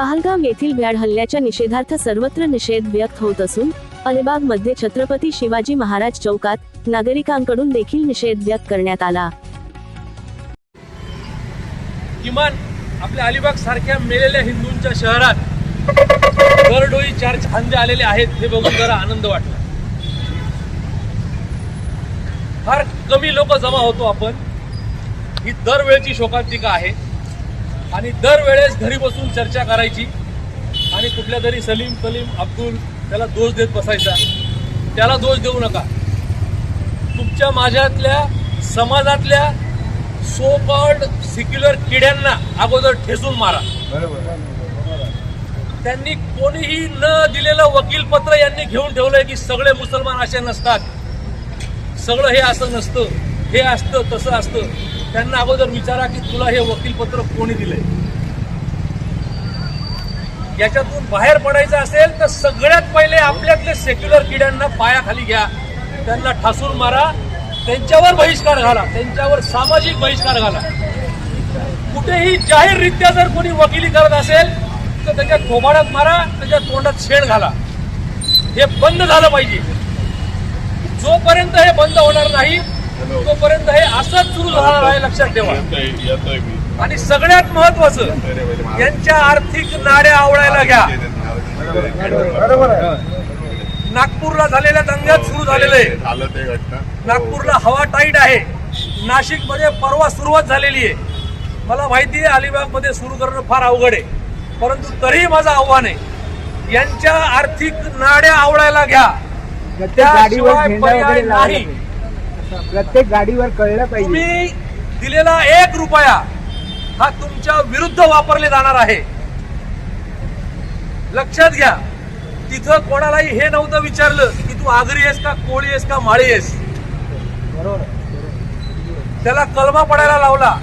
पहलगाम येथील भ्याड हल्ल्याच्या निषेधार्थ सर्वत्र निषेध व्यक्त होत असून अलिबागमध्ये छत्रपती शिवाजी महाराज चौकात नागरिकांकडून देखील निषेध व्यक्त करण्यात आला. किमान आपल्या अलिबाग सारख्या मेलेल्या हिंदूंच्या शहरात दरडोई चार छांदे आलेले आहेत हे बघून जरा आनंद वाटला. फार कमी लोक जमा होतो आपण. ही दरवेळची शोकांतिका आहे. आणि दरवेळेस घरी बसून चर्चा करायची. आणि कुठल्या तरी सलीम सलीम अब्दुल त्याला दोष देत बसायचा. त्याला दोष देऊ नका. तुमच्या माझ्यातल्या समाजातल्या सो कॉल्ड सिक्युलर किड्यांना अगोदर ठेचून मारा. त्यांनी कोणीही न दिलेलं वकीलपत्र यांनी घेऊन ठेवलंय की सगळे मुसलमान असे नसतात. सगळं हे असं नसतं. हे असतं तसं असतं. त्यांना अगोदर विचारा की तुला हे वकीलपत्र कोणी दिलंय? याच्यातून बाहेर पडायचं असेल तर सगळ्यात पहिले आपल्यातले सेक्युलर किड्यांना पायाखाली घ्या. त्यांना ठासून मारा. त्यांच्यावर बहिष्कार घाला. त्यांच्यावर सामाजिक बहिष्कार घाला. कुठेही जाहीररित्या जर कोणी वकिली करत असेल तर त्याच्या थोबाडात मारा त्याच्या तोंडात शेण घाला. हे बंद झालं पाहिजे. जोपर्यंत हे बंद होणार नाही तोपर्यंत हे असंच सुरू राहणार आहे लक्षात ठेवा. आणि सगळ्यात महत्वाचं यांच्या आर्थिक नाड्या आवळायला घ्या. नागपूरला झालेल्या दंग्यात सुरू झालेलं आहे. झालं नागपूरला हवा टाईट आहे. नाशिकमध्ये परवा सुरुवात झालेली आहे. मला माहिती आहे अलिबागमध्ये सुरू करणं फार अवघड आहे. परंतु तरीही माझं आव्हान आहे यांच्या आर्थिक नाड्या आवळायला घ्या. त्याशिवाय पर्याय नाही. प्रत्येक गाडीवर कळलं पाहिजे. तुम्ही दिलेला एक रुपया हा तुमच्या विरुद्ध वापरले जाणार आहे. लक्षात घ्या तिथं कोणालाही हे नव्हतं विचारलं की तू आगरी आहेस का कोळी आहेस का माळी आहेस. बरोबर. त्याला कलमा पडायला लावला.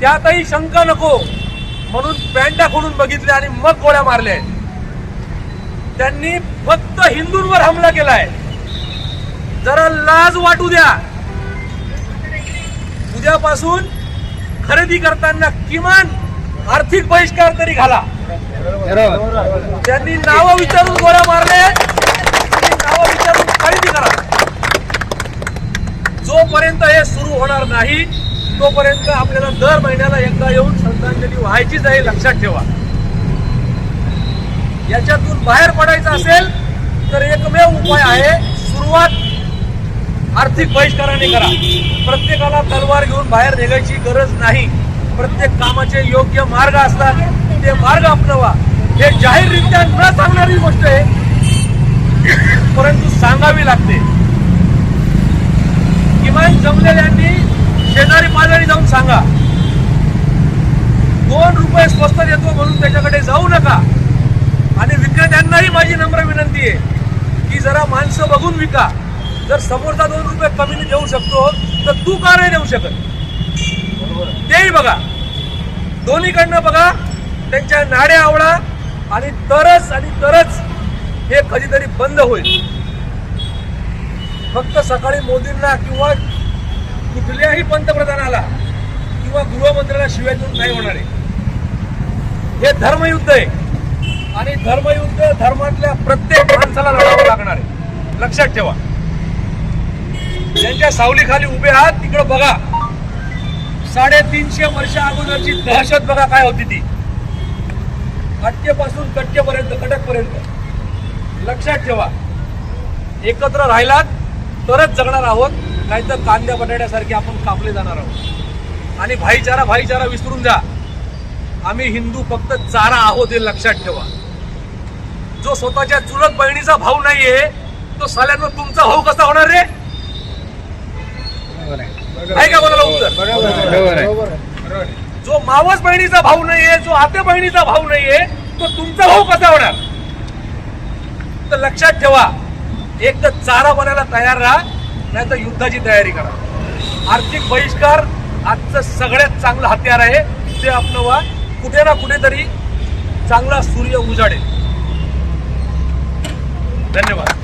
त्यातही शंका नको म्हणून पॅन्टा खोडून बघितले आणि मग गोळ्या मारल्या. त्यांनी फक्त हिंदूंवर हमला केलाय. जरा लाज वाटू द्या. उद्यापासून खरेदी करताना किमान आर्थिक बहिष्कार तरी घाला. त्यांनी नावं विचारून गोळ्या मारले. नावं विचारून खरेदी करा. जोपर्यंत हे सुरू होणार नाही तोपर्यंत आपल्याला दर महिन्याला एकदा येऊन श्रद्धांजली व्हायचीच आहे लक्षात ठेवा. याच्यातून बाहेर पडायचं असेल तर एकमेव उपाय आहे सुरुवात आर्थिक बहिष्काराने करा. प्रत्येकाला तलवार घेऊन बाहेर निघायची गरज नाही. प्रत्येक कामाचे योग्य मार्ग असतात ते मार्ग आपणवा हे जाहीररित्या न सांगणारी गोष्ट आहे. परंतु सांगावी लागते. किमान जमलेल्यांनी शेजारी पाजारी जाऊन सांगा. दोन रुपये स्वस्त देतो म्हणून त्याच्याकडे जाऊ नका. आणि विक्रेत्यांनाही माझी नम्र विनंती आहे की जरा माणसं बघून विका. जर समोरचा दोन रुपये कमीने देऊ शकतो तर तू का नाही देऊ शकत? तेही बघा. दोन्हीकडनं बघा त्यांच्या नाड्या आवळा आणि तरच आणि तरच हे कधीतरी बंद होईल. फक्त सकाळी मोदींना किंवा कुठल्याही पंतप्रधानाला किंवा गृहमंत्र्याला शिवाय देऊन नाही होणार आहे. हे धर्मयुद्ध आहे. आणि धर्मयुद्ध धर्मातल्या प्रत्येक माणसाला लढावं लागणार आहे. लक्षात ठेवा. ज्यांच्या सावलीखाली उभे आहात तिकडं बघा. साडेतीनशे वर्ष अगोदरची दहशत बघा काय होती ती. अटकेपासून कटकेपर्यंत कटकपर्यंत. लक्षात ठेवा. एकत्र राहिलात तरच जगणार आहोत नाहीतर कांद्या बटाट्यासारखे आपण कापले जाणार आहोत. आणि भाईचारा भाईचारा विसरून जा. आम्ही हिंदू फक्त चारा आहोत हे लक्षात ठेवा. जो स्वतःच्या चुलत बहिणीचा भाऊ नाहीये तो साल्यांवर तुमचा भाऊ कसा होणार रे? आहे का कोणाला उत्तर जो मावस बहिणीचा भाऊ नाहीये जो आते बहिणीचा भाऊ नाहीये तो तुमचा भाऊ कसा होणार? तर लक्षात ठेवा एक तर चारा बनायला तयार राहा नाही तर युद्धाची तयारी करा. आर्थिक बहिष्कार आजचं सगळ्यात चांगलं हत्यार आहे ते आपलं कुठे ना कुठेतरी चांगला सूर्य उजाडेल. धन्यवाद.